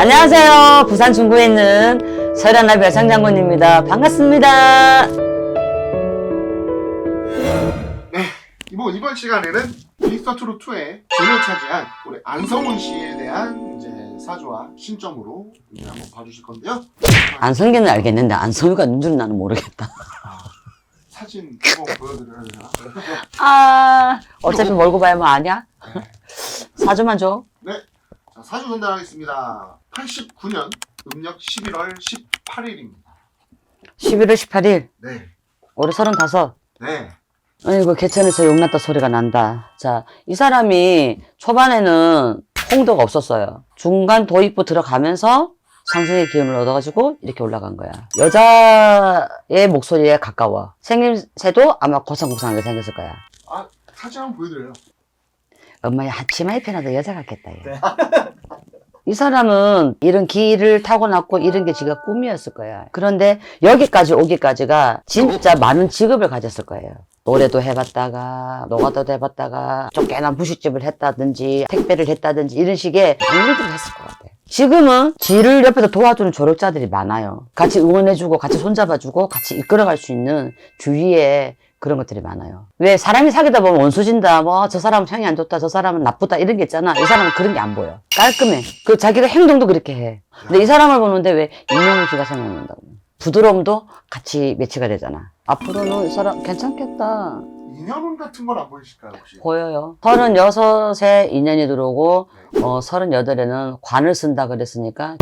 안녕하세요. 부산 중구에 있는 서련나 별창장군입니다. 반갑습니다. 이번 이번 시간에는 트롯 2의 진을 차지한 우리 안성훈 씨에 대한 이제 사주와 신점으로 이제 한번 봐주실 건데요. 안성기는 알겠는데 안성유가 누군지는 나는 모르겠다. 아, 사진 한번 보여드려야 되나? 아, 어차피 몰고 봐야 뭐 아냐? 사주만 줘. 자, 사주 전달하겠습니다. 89년 음력 11월 18일입니다. 11월 18일, 네, 올해 35. 네, 아이고, 개천에서 욕났다 소리가 난다. 자, 이 사람이 초반에는 홍도가 없었어요. 중간 도입부 들어가면서 상승의 기운을 얻어가지고 이렇게 올라간 거야. 여자의 목소리에 가까워. 생김새도 아마 고상고상하게 생겼을 거야. 아 사진 한번 보여드려요. 엄마야, 치마 입혀놔도 여자 같겠다, 얘. 이 사람은 이런 길을 타고났고 이런 게 지가 꿈이었을 거야. 그런데 여기까지 오기까지가 진짜 많은 직업을 가졌을 거예요. 노래도 해봤다가, 노가다도 해봤다가, 쫓겨난 부식집을 했다든지, 택배를 했다든지, 이런 식의 일들을 했을 것 같아. 지금은 지를 옆에서 도와주는 조력자들이 많아요. 같이 응원해주고, 같이 손잡아주고, 같이 이끌어갈 수 있는 주위에 그런 것들이 많아요. 왜 사람이 사귀다 보면 원수진다, 뭐, 저 사람은 평이 안 좋다, 저 사람은 나쁘다, 이런 게 있잖아. 이 사람은 그런 게 안 보여. 깔끔해. 그 자기가 행동도 그렇게 해. 근데 이 사람을 보는데 왜 임영웅 씨가 생각난다고. 부드러움도 같이 매치가 되잖아. 앞으로는 이 사람 괜찮겠다. 인연운 같은 건 안 보이실까요 혹시? 보여요. 36에 인연이 들어오고, 어, 38에는 관을 쓴다 그랬으니까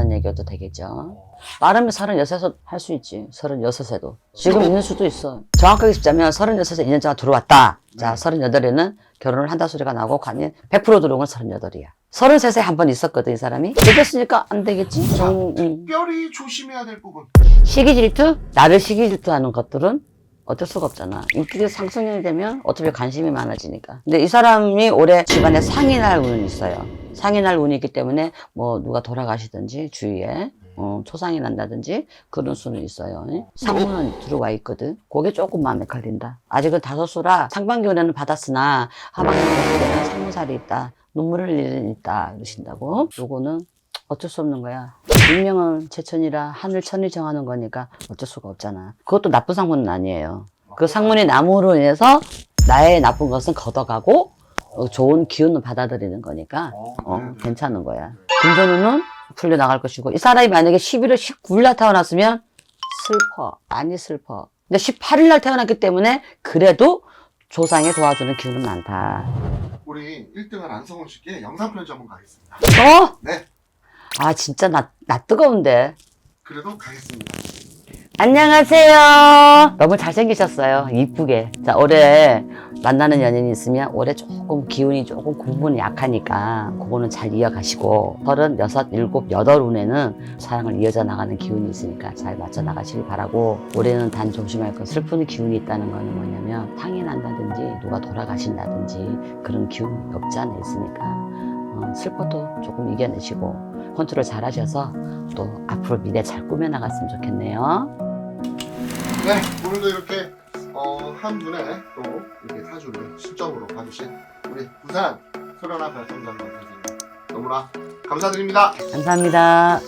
된다는 얘기여도 되겠죠. 말하면 36에서 할 수 있지. 36에도. 지금 있는 수도 있어. 정확하게 짚자면 36에서 2년 전에 들어왔다. 자, 38에는 결혼을 한다 소리가 나고 관이 100% 들어온 건 38이야. 33에 한 번 있었거든, 이 사람이. 늦었으니까 안 되겠지? 정, 음. 특별히 조심해야 될 부분. 시기 질투? 나를 시기 질투하는 것들은 어쩔 수가 없잖아. 인기가 상승이 되면 어차피 관심이 많아지니까. 근데 이 사람이 올해 집안에 상인할 운이 있어요. 상인할 운이 있기 때문에 뭐 누가 돌아가시든지 주위에 어, 초상이 난다든지 그런 수는 있어요. 상문은 들어와 있거든. 그게 조금 마음에 걸린다. 아직은 다소수라 상반기 운에는 받았으나 하반기 운에는 상문살이 있다. 눈물 흘릴 일은 있다. 이러신다고. 요거는 어쩔 수 없는 거야. 운명은 제천이라 하늘 천이 정하는 거니까 어쩔 수가 없잖아. 그것도 나쁜 상문은 아니에요. 그 상문이 나무로 인해서 나의 나쁜 것은 걷어가고 어, 좋은 기운을 받아들이는 거니까 어, 어, 네, 네. 괜찮은 거야. 금전운은 풀려나갈 것이고 이 사람이 만약에 11월 19일 날 태어났으면 슬퍼. 많이 슬퍼. 근데 18일 날 태어났기 때문에 그래도 조상이 도와주는 기운은 많다. 우리 1등한 안성훈 씨께 영상 편지 한번 가겠습니다. 어? 네, 아 진짜 나, 나 뜨거운데. 그래도 가겠습니다. 안녕하세요. 너무 잘생기셨어요. 이쁘게. 자, 올해 만나는 연인이 있으면 올해 조금 기운이 조금 구분이 약하니까 그거는 잘 이어가시고 서른 여섯, 일곱, 여덟 운에는 사랑을 이어져 나가는 기운이 있으니까 잘 맞춰 나가시길 바라고 올해는 단 조심할 건 슬픈 기운이 있다는 거는 뭐냐면 탕이 난다든지 누가 돌아가신다든지 그런 기운이 없지 않아 있으니까 어, 슬퍼도 조금 이겨내시고 컨트롤 잘 하셔서 또 앞으로 미래 잘 꾸며나갔으면 좋겠네요. 네, 오늘도 이렇게 어, 한 분의 또 이렇게 사주를 실적으로 봐주신 우리 부산 소련아 발전장관 선생님 너무나 감사드립니다. 감사합니다.